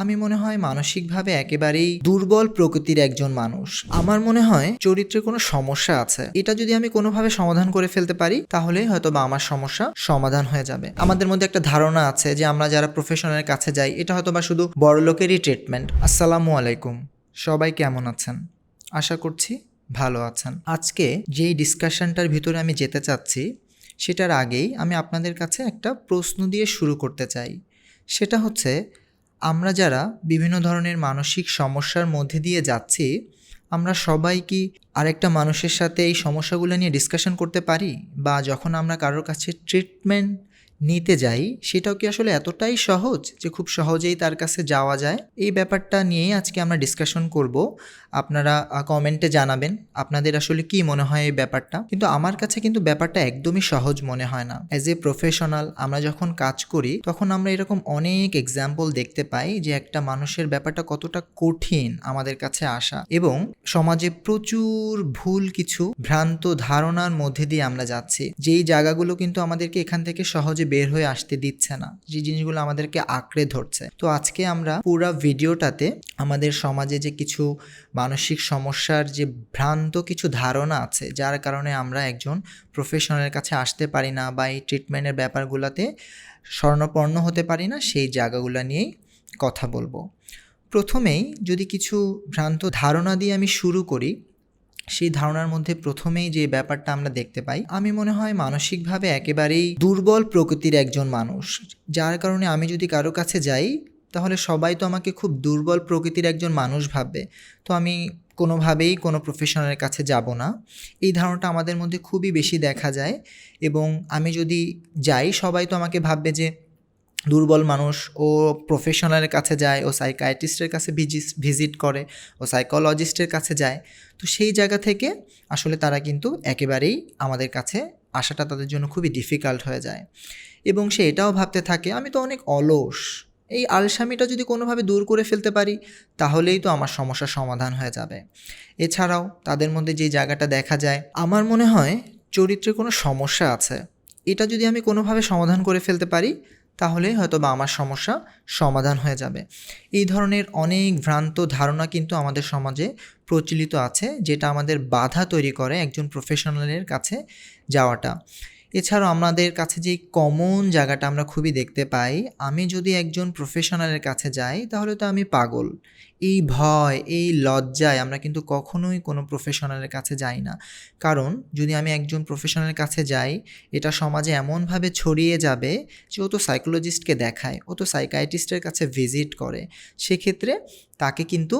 আমি মনে হয় মানসিকভাবে একেবারেই দুর্বল প্রকৃতির একজন মানুষ। আমার মনে হয় চরিত্রে কোনো সমস্যা আছে। এটা যদি আমি কোনোভাবে সমাধান করে ফেলতে পারি, তাহলে হয়তো বা আমার সমস্যা সমাধান হয়ে যাবে। আমাদের মধ্যে একটা ধারণা আছে যে আমরা যারা প্রফেশনের কাছে যাই, এটা হয়তো বা শুধু বড় লোকেরই ট্রিটমেন্ট আসসালামু আলাইকুম। সবাই কেমন আছেন? আশা করছি ভালো আছেন। আজকে যেই ডিসকাশনটার ভিতরে আমি যেতে চাচ্ছি, সেটার আগেই আমি আপনাদের কাছে একটা প্রশ্ন দিয়ে শুরু করতে চাই। সেটা হচ্ছে আমরা যারা বিভিন্ন ধরনের মানসিক সমস্যার মধ্যে দিয়ে যাচ্ছি, আমরা সবাই কি আরেকটা মানুষের সাথে এই সমস্যাগুলো নিয়ে ডিসকাশন করতে পারি? বা যখন আমরা কারোর কাছে ট্রিটমেন্ট নিতে যাই, সেটাও কি আসলে এতটাই সহজ যে খুব সহজেই তার কাছে যাওয়া যায়? এই ব্যাপারটা নিয়েই আজকে আমরা ডিসকাশন করব। আপনারা কমেন্টে জানাবেন আপনাদের আসলে কি মনে হয় এই ব্যাপারটা। কিন্তু আমার কাছে কিন্তু ব্যাপারটা একদমই সহজ মনে হয় না। অ্যাজ এ প্রফেশনাল আমরা যখন কাজ করি, তখন আমরা এরকম অনেক এক্সাম্পল দেখতে পাই যে একটা মানুষের ব্যাপারটা কতটা কঠিন আমাদের কাছে আসা এবং সমাজে প্রচুর ভুল কিছু ভ্রান্ত ধারণার মধ্যে দিয়ে আমরা যাচ্ছি। যেই জায়গাগুলো কিন্তু আমাদেরকে এখান থেকে সহজে বের হয়ে আসতে দিচ্ছে না। যে জিনিসগুলো আমাদেরকে আঁকড়ে ধরছে। তো আজকে আমরা পুরো ভিডিওটাতে আমাদের সমাজে যে কিছু মানসিক সমস্যার যে ভ্রান্ত কিছু ধারণা আছে, যার কারণে আমরা একজন প্রফেশনালের কাছে আসতে পারি না বা এই ট্রিটমেন্টের ব্যাপারগুলোতে স্বর্ণপর্ণ হতে পারি না, সেই জায়গাগুলো নিয়েই কথা বলব। প্রথমেই যদি কিছু ভ্রান্ত ধারণা দিয়ে আমি শুরু করি সেই ধারণার মধ্যে প্রথমেই যে ব্যাপারটা আমরা দেখতে পাই, আমি মনে হয় মানসিকভাবে একেবারেই দুর্বল প্রকৃতির একজন মানুষ। যার কারণে আমি যদি কারও কাছে যাই, তাহলে সবাই তো আমাকে খুব দুর্বল প্রকৃতির একজন মানুষ ভাববে। তো আমি কোনোভাবেই কোনো প্রফেশনালের কাছে যাব না। এই ধারণাটা আমাদের মধ্যে খুবই বেশি দেখা যায় এবং আমি যদি যাই, সবাই তো আমাকে ভাববে যে দুর্বল মানুষ ও প্রফেশনালের কাছে যায় ও সাইকাইট্রিস্টের কাছে ভিজিট করে ও সাইকোলজিস্টের কাছে যায়। তো সেই জায়গা থেকে আসলে তারা কিন্তু একেবারেই আমাদের কাছে আসাটা তাদের জন্য খুবই ডিফিকাল্ট হয়ে যায়। এবং সে এটাও ভাবতে থাকে, আমি তো অনেক অলস। এই আলসামিটা যদি কোনোভাবে দূর করে ফেলতে পারি, তাহলেই তো আমার সমস্যার সমাধান হয়ে যাবে। এছাড়াও তাদের মধ্যে যে জায়গাটা দেখা যায়, আমার মনে হয় চরিত্রে কোনো সমস্যা আছে। এটা যদি আমি কোনোভাবে সমাধান করে ফেলতে পারি তাহলে হয়তো বা আমার সমস্যা সমাধান হয়ে যাবে। এই ধরনের অনেক ভ্রান্ত ধারণা কিন্তু আমাদের সমাজে প্রচলিত আছে, যেটা আমাদের বাধা তৈরি করে একজন প্রফেশনালের কাছে যাওয়াটা। এছাড়াও আমাদের কাছে যে কমন জায়গাটা আমরা খুবই দেখতে পাই, আমি যদি একজন প্রফেশনালের কাছে যাই, তাহলে তো আমি পাগল। এই ভয়, এই লজ্জায় আমরা কিন্তু কখনোই কোনো প্রফেশনালের কাছে যাই না। কারণ যদি আমি একজন প্রফেশনালের কাছে যাই, এটা সমাজে এমনভাবে ছড়িয়ে যাবে যে ও তো সাইকোলজিস্টকে দেখায়, ও তো সাইকাইটিস্টের কাছে ভিজিট করে। সেক্ষেত্রে তাকে কিন্তু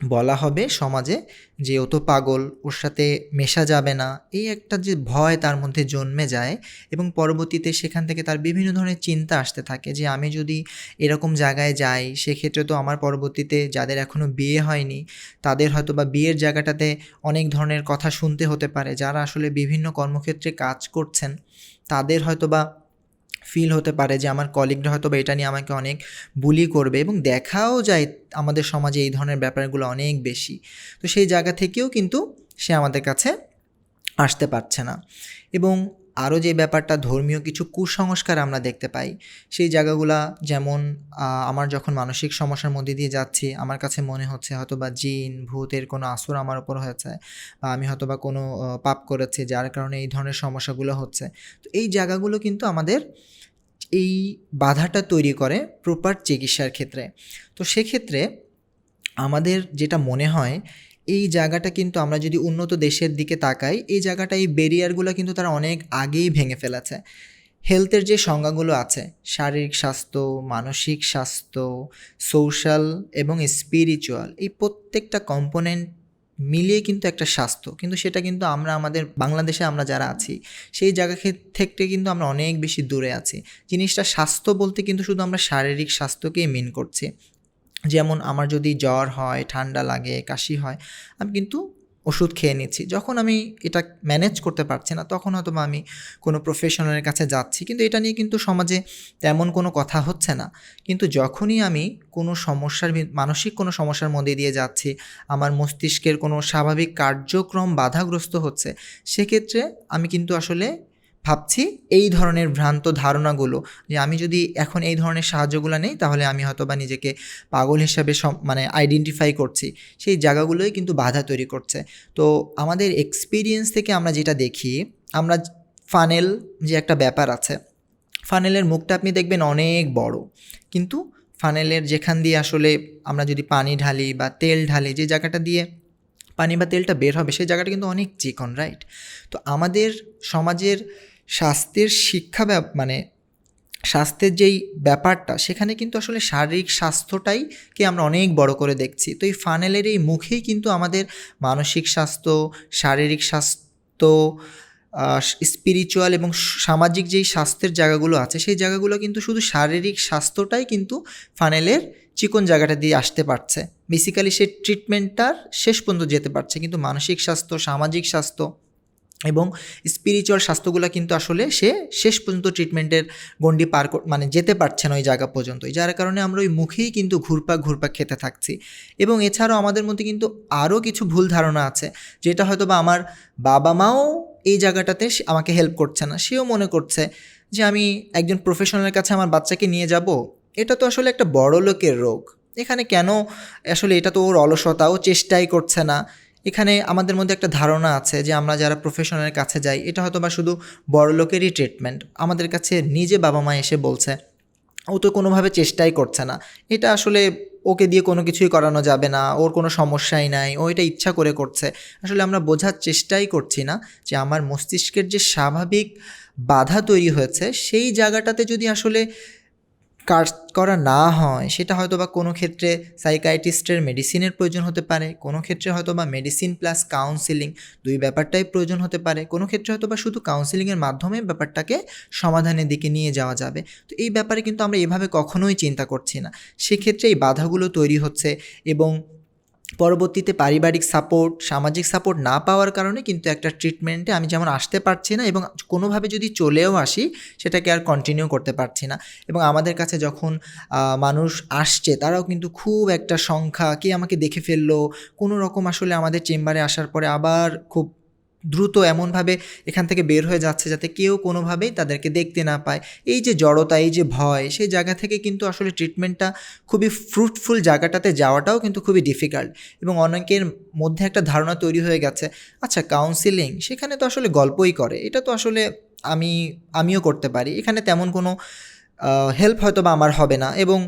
বলা হবে সমাজে যে ও তো পাগল, ওর সাথে মেশা যাবে না। এই একটা যে ভয় তার মধ্যে জন্মে যায় এবং পরবর্তীতে সেখান থেকে তার বিভিন্ন ধরনের চিন্তা আসতে থাকে যে আমি যদি এরকম জায়গায় যাই, সেক্ষেত্রে তো আমার পরবর্তীতে যাদের এখনও বিয়ে হয়নি, তাদের হয়তো বা বিয়ের জায়গাটাতে অনেক ধরনের কথা শুনতে হতে পারে। যারা আসলে বিভিন্ন কর্মক্ষেত্রে কাজ করছেন, তাদের হয়তো বা ফিল হতে পারে যে আমার কলিগরা হয়তো এটা নিয়ে আমাকে অনেক বুলি করবে এবং দেখাও যায় আমাদের সমাজে এই ধরনের ব্যাপারগুলো অনেক বেশি। তো সেই জায়গা থেকেও কিন্তু সে আমাদের কাছে আসতে পারছে না। এবং আরও যে ব্যাপারটা ধর্মীয় কিছু কুসংস্কার আমরা দেখতে পাই, সেই জায়গাগুলা যেমন আমার যখন মানসিক সমস্যার মধ্যে দিয়ে যাচ্ছি, আমার কাছে মনে হচ্ছে হয়তো বা জিন, ভূতের কোনো আসর আমার ওপর হয়েছে বা আমি হয়তো বা কোনো পাপ করেছি যার কারণে এই ধরনের সমস্যাগুলো হচ্ছে। তো এই জায়গাগুলো কিন্তু আমাদের এই বাধাটা তৈরি করে প্রপার চিকিৎসার ক্ষেত্রে। তো সেক্ষেত্রে আমাদের যেটা মনে হয়, এই জায়গাটা কিন্তু আমরা যদি উন্নত দেশের দিকে তাকাই, এই জায়গাটা, এই ব্যারিয়ারগুলো কিন্তু তারা অনেক আগেই ভেঙে ফেলেছে। হেলথের যে সংজ্ঞাগুলো আছে, শারীরিক স্বাস্থ্য, মানসিক স্বাস্থ্য সোশ্যাল এবং স্পিরিচুয়াল এই প্রত্যেকটা কম্পোনেন্ট মিলিয়ে কিন্তু একটা স্বাস্থ্য। কিন্তু সেটা কিন্তু আমরা আমাদের বাংলাদেশে আমরা যারা আছি, সেই জায়গা থেকে কিন্তু আমরা অনেক বেশি দূরে আছি। জিনিসটা স্বাস্থ্য বলতে কিন্তু শুধু আমরা শারীরিক স্বাস্থ্যকেই মেন করছি। যেমন আমার যদি জ্বর হয়, ঠান্ডা লাগে, কাশি হয়, আমি কিন্তু ওষুধ খেয়ে নিচ্ছি। যখন আমি এটা ম্যানেজ করতে পারছি না, তখন হয়তো আমি কোনো প্রফেশনালের কাছে যাচ্ছি। কিন্তু এটা নিয়ে কিন্তু সমাজে তেমন কোনো কথা হচ্ছে না। কিন্তু যখনই আমি কোনো সমস্যার মানসিক কোনো সমস্যার মধ্যে দিয়ে যাচ্ছি, আমার মস্তিষ্কের কোনো স্বাভাবিক কার্যক্রম বাধাগ্রস্ত হচ্ছে, সেক্ষেত্রে আমি কিন্তু আসলে ভাবছি এই ধরনের ভ্রান্ত ধারণাগুলো যে আমি যদি এখন এই ধরনের সাহায্যগুলো নেই, তাহলে আমি হয়তো বা নিজেকে পাগল হিসাবে সব মানে আইডেন্টিফাই করছি। সেই জায়গাগুলোই কিন্তু বাধা তৈরি করছে। তো আমাদের এক্সপিরিয়েন্স থেকে আমরা যেটা দেখি, আমরা ফানেল যে একটা ব্যাপার আছে ফানেলের মুখটা আপনি দেখবেন অনেক বড়। কিন্তু ফানেলের যেখান দিয়ে আসলে আমরা যদি পানি ঢালি বা তেল ঢালি, যে জায়গাটা দিয়ে পানি বা তেলটা বের হবে, সেই জায়গাটা কিন্তু অনেক চিকন রাইট তো আমাদের সমাজের স্বাস্থ্যের শিক্ষা মানে স্বাস্থ্যের যেই ব্যাপারটা, সেখানে কিন্তু আসলে শারীরিক স্বাস্থ্যটাই কে আমরা অনেক বড় করে দেখছি। তো এই ফানেলের এই মুখেই কিন্তু আমাদের মানসিক স্বাস্থ্য, শারীরিক স্বাস্থ্য স্পিরিচুয়াল এবং সামাজিক যেই স্বাস্থ্যের জায়গাগুলো আছে, সেই জায়গাগুলো কিন্তু শুধু শারীরিক স্বাস্থ্যটাই কিন্তু ফানেলের চিকন জায়গাটা দিয়ে আসতে পারছে। বেসিক্যালি সে ট্রিটমেন্টটার শেষ পর্যন্ত যেতে পারছে। কিন্তু মানসিক স্বাস্থ্য, সামাজিক স্বাস্থ্য এবং স্পিরিচুয়াল স্বাস্থ্যগুলো কিন্তু আসলে সে শেষ পর্যন্ত ট্রিটমেন্টের গণ্ডি পার মানে যেতে পারছে না ওই জায়গা পর্যন্তই যার কারণে আমরা ওই মুখেই কিন্তু ঘুরপাক ঘুরপাক খেতে থাকছি। এবং এছাড়াও আমাদের মধ্যে কিন্তু আরও কিছু ভুল ধারণা আছে। যেটা হয়তো বা আমার বাবা মাও এই জায়গাটাতে আমাকে হেল্প করছে না। সেও মনে করছে যে আমি একজন প্রফেশনালের কাছে আমার বাচ্চাকে নিয়ে যাব, এটা তো আসলে একটা বড় লোকের রোগ। এখানে কেন আসলে এটা তো ওর অলসতা ও চেষ্টাই করছে না। এখানে আমাদের মধ্যে একটা ধারণা আছে যে আমরা যারা প্রফেশনালের কাছে যাই, এটা হয়তো বা শুধু বড় লোকেরই ট্রিটমেন্ট আমাদের কাছে নিজে বাবা মা এসে বলছে, ও তো কোনোভাবে চেষ্টাই করছে না। এটা আসলে ওকে দিয়ে কোনো কিছুই করানো যাবে না, ওর কোনো সমস্যাই নাই, ও এটা ইচ্ছা করে করছে। আসলে আমরা বোঝার চেষ্টাই করছি না যে আমার মস্তিষ্কের যে স্বাভাবিক বাধা তৈরি হয়েছে, সেই জায়গাটাতে যদি আসলে কাজ করা না হয়, সেটা হয়তো বা কোনো ক্ষেত্রে সাইকাইটিস্টের মেডিসিনের প্রয়োজন হতে পারে, কোনো ক্ষেত্রে হয়তো বা মেডিসিন প্লাস কাউন্সিলিং দুই ব্যাপারটাই প্রয়োজন হতে পারে, কোনো ক্ষেত্রে হয়তো বা শুধু কাউন্সিলিংয়ের মাধ্যমে ব্যাপারটাকে সমাধানের দিকে নিয়ে যাওয়া যাবে। তো এই ব্যাপারে কিন্তু আমরা এভাবে কখনোই চিন্তা করছি না। সেক্ষেত্রে এই বাধাগুলো তৈরি হচ্ছে এবং পরবর্তীতে পারিবারিক সাপোর্ট সামাজিক সাপোর্ট না পাওয়ার কারণে কিন্তু একটা ট্রিটমেন্টে আমি যেমন আসতে পারছি না এবং কোনোভাবে যদি চলেও আসি, সেটাকে আর কন্টিনিউ করতে পারছি না। এবং আমাদের কাছে যখন মানুষ আসছে, তারাও কিন্তু খুব একটা সংখ্যা কে আমাকে দেখে ফেলল। কোনো রকম আসলে আমাদের চেম্বারে আসার পরে আবার খুব দ্রুত এমনভাবে এখান থেকে বের হয়ে যাচ্ছে যাতে কেউ কোনোভাবেই তাদেরকে দেখতে না পায়। এই যে জড়তা, এই যে ভয়, সেই জায়গা থেকে কিন্তু আসলে ট্রিটমেন্টটা খুবই ফ্রুটফুল জায়গাটাতে যাওয়াটাও কিন্তু খুবই ডিফিকাল্ট এবং অনেকের মধ্যে একটা ধারণা তৈরি হয়ে গেছে আচ্ছা কাউন্সিলিং সেখানে তো আসলে গল্পই করে, এটা তো আসলে আমি, আমিও করতে পারি, এখানে তেমন কোনো হেল্প হয়তো বা আমার হবে না এবং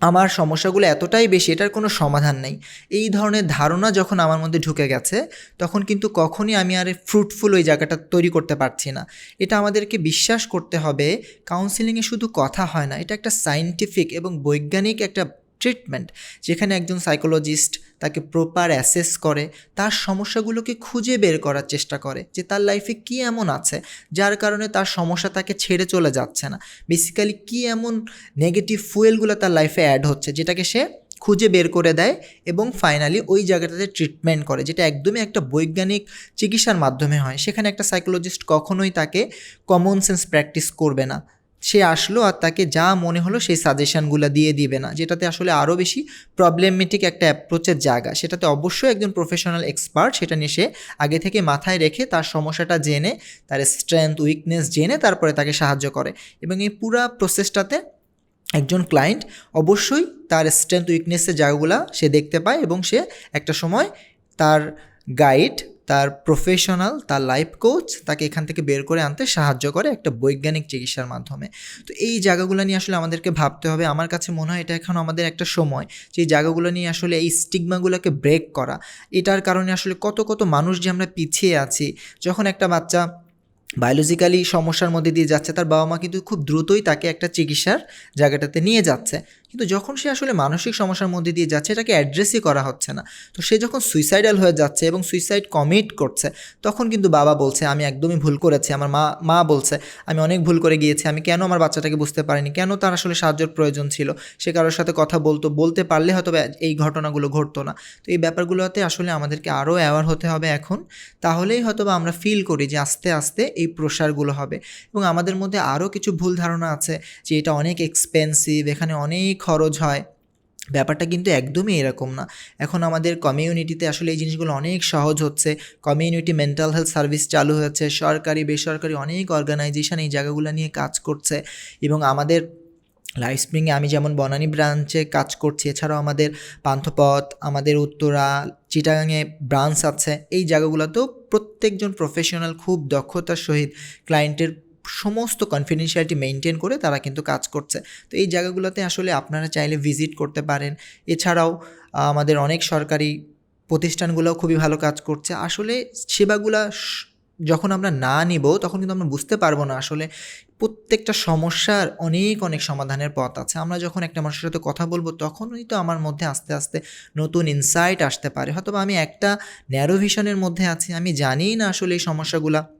আমার সমস্যাগুলো এতটাই বেশি, এটার কোনো সমাধান নেই। এই ধরনের ধারণা যখন আমার মধ্যে ঢুকে গেছে, তখন কিন্তু কখনই আমি আর ফ্রুটফুল ওই জায়গাটা তৈরি করতে পারছি না। এটা আমাদেরকে বিশ্বাস করতে হবে কাউন্সিলিংয়ে শুধু কথা হয় না, এটা একটা সাইন্টিফিক এবং বৈজ্ঞানিক একটা ট্রিটমেন্ট যেখানে একজন সাইকোলজিস্ট তাকে প্রপার অ্যাসেস করে, তার সমস্যাগুলোকে খুঁজে বের করার চেষ্টা করে যে তার লাইফে কী এমন আছে, যার কারণে তার সমস্যা তাকে ছেড়ে চলে যাচ্ছে না। বেসিক্যালি কী এমন নেগেটিভ ফুয়েলগুলো তার লাইফে অ্যাড হচ্ছে, যেটাকে সে খুঁজে বের করে দেয় এবং ফাইনালি ওই জায়গাটাতে ট্রিটমেন্ট করে, যেটা একদমই একটা বৈজ্ঞানিক চিকিৎসার মাধ্যমে হয়। সেখানে একটা সাইকোলজিস্ট কখনোই তাকে কমন সেন্স প্র্যাকটিস করবে না। সে আসলো আর তাকে যা মনে হলো সেই সাজেশানগুলো দিয়ে দিবে না, যেটাতে আসলে আরও বেশি প্রবলেমেটিক একটা অ্যাপ্রোচের জায়গা। সেটাতে অবশ্যই একজন প্রফেশনাল এক্সপার্ট সেটা নিয়ে সে আগে থেকে মাথায় রেখে তার সমস্যাটা জেনে, তার স্ট্রেংথ উইকনেস জেনে তারপরে তাকে সাহায্য করে। এবং এই পুরা প্রসেসটাতে একজন ক্লায়েন্ট অবশ্যই তার স্ট্রেংথ উইকনেসের জায়গাগুলো সে দেখতে পায় এবং সে একটা সময় তার গাইড তার প্রফেশনাল তার লাইফ কোচ তাকে এখান থেকে বের করে আনতে সাহায্য করে একটা বৈজ্ঞানিক চিকিৎসার মাধ্যমে। তো এই জায়গাগুলো নিয়ে আসলে আমাদেরকে ভাবতে হবে। আমার কাছে মনে হয় এটা এখন আমাদের একটা সময় যে জায়গাগুলো নিয়ে আসলে এই স্টিগমাগুলোকে ব্রেক করা। এটার কারণে আসলে কত কত মানুষ যে আমরা পিছিয়ে আছি। যখন একটা বাচ্চা বায়োলজিক্যালি সমস্যার মধ্যে দিয়ে যাচ্ছে, তার বাবা মা কিন্তু খুব দ্রুতই তাকে একটা চিকিৎসার জায়গাটাতে নিয়ে যাচ্ছে। কিন্তু যখন সে আসলে মানসিক সমস্যার মধ্যে দিয়ে যাচ্ছে, এটাকে অ্যাড্রেসই করা হচ্ছে না। তো সে যখন সুইসাইডাল হয়ে যাচ্ছে এবং সুইসাইড কমিট করছে, তখন কিন্তু বাবা বলছে, আমি একদমই ভুল করেছি। আমার মা মা বলছে, আমি অনেক ভুল করে গিয়েছি। আমি কেন আমার বাচ্চাটাকে বুঝতে পারিনি? কেন তার আসলে সাহায্যের প্রয়োজন ছিল? সে কারোর সাথে কথা বলতো, বলতে পারলে হয়তো এই ঘটনাগুলো ঘটতো না। তো এই ব্যাপারগুলোতে আসলে আমাদেরকে আরও অ্যাওয়ার হতে হবে এখন। তাহলেই হয়তো বা আমরা ফিল করি যে আস্তে আস্তে এই প্রসারগুলো হবে। এবং আমাদের মধ্যে আরও কিছু ভুল ধারণা আছে যে এটা অনেক এক্সপেন্সিভ এখানে অনেক খরচ হয়। ব্যাপারটা কিন্তু একদমই এরকম না। এখন আমাদের কমিউনিটিতে আসলে এই জিনিসগুলো অনেক সহজ হচ্ছে। কমিউনিটি মেন্টাল হেলথ সার্ভিস চালু হয়েছে। সরকারি, বেসরকারি অনেক অর্গানাইজেশন এই জায়গাগুলো নিয়ে কাজ করছে। এবং আমাদের লাইফ স্প্রিংয়ে আমি যেমন বনানী ব্রাঞ্চে কাজ করছি, এছাড়াও আমাদের পান্থপথ, আমাদের উত্তরা চিটাগাংয়ে ব্রাঞ্চ আছে। এই জায়গাগুলোতেও প্রত্যেকজন প্রফেশনাল খুব দক্ষতার সহিত ক্লায়েন্টের সমস্ত কনফিডেন্সিয়ালিটি মেনটেন করে তারা কিন্তু কাজ করছে। তো এই জায়গাগুলোতে আসলে আপনারা চাইলে ভিজিট করতে পারেন। এছাড়াও, আমাদের অনেক সরকারি প্রতিষ্ঠানগুলোও খুবই ভালো কাজ করছে। আসলে সেবাগুলা যখন আমরা না নিব, তখন কিন্তু আমরা বুঝতে পারব না আসলে প্রত্যেকটা সমস্যার অনেক অনেক সমাধানের পথ আছে। আমরা যখন একটা মানুষের সাথে কথা বলব, তখনই তো আমার মধ্যে আস্তে আস্তে নতুন ইনসাইট আসতে পারে। হয়তো আমি একটা ন্যারো ভিশনের মধ্যে আছি, আমি জানিই না আসলে এই সমস্যাগুলা।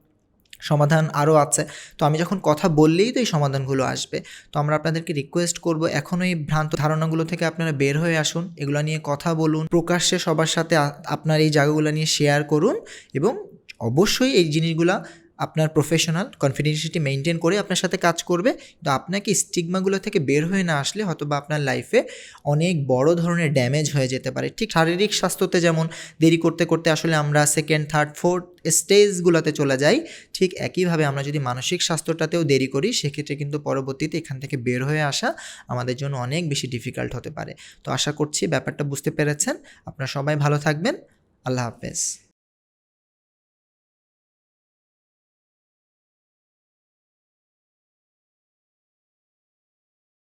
সমাধান আরও আছে। তো আমি যখন কথা বললেই তো এই সমাধানগুলো আসবে। তো আমরা আপনাদেরকে রিকোয়েস্ট করব, এখনও এই ভ্রান্ত ধারণাগুলো থেকে আপনারা বের হয়ে আসুন, এগুলো নিয়ে কথা বলুন, প্রকাশ্যে সবার সাথে আপনার এই জায়গাগুলো নিয়ে শেয়ার করুন এবং অবশ্যই এই জিনিসগুলা আপনার প্রফেশনাল কনফিডেন্সিটি মেনটেন করে আপনার সাথে কাজ করবে। তো আপনাকে স্টিগমাগুলো থেকে বের হয়ে না আসলে হয়তো বা আপনার লাইফে অনেক বড় ধরনের ড্যামেজ হয়ে যেতে পারে। ঠিক শারীরিক স্বাস্থ্যতে যেমন দেরি করতে করতে আসলে আমরা সেকেন্ড থার্ড ফোর্থ স্টেজগুলোতে চলে যাই, ঠিক একইভাবে আমরা যদি মানসিক স্বাস্থ্যটাতেও দেরি করি, সেক্ষেত্রে কিন্তু পরবর্তীতে এখান থেকে বের হয়ে আসা আমাদের জন্য অনেক বেশি ডিফিকাল্ট হতে পারে। তো আশা করছি ব্যাপারটা বুঝতে পেরেছেন। আপনারা সবাই ভালো থাকবেন। আল্লাহ হাফেজ।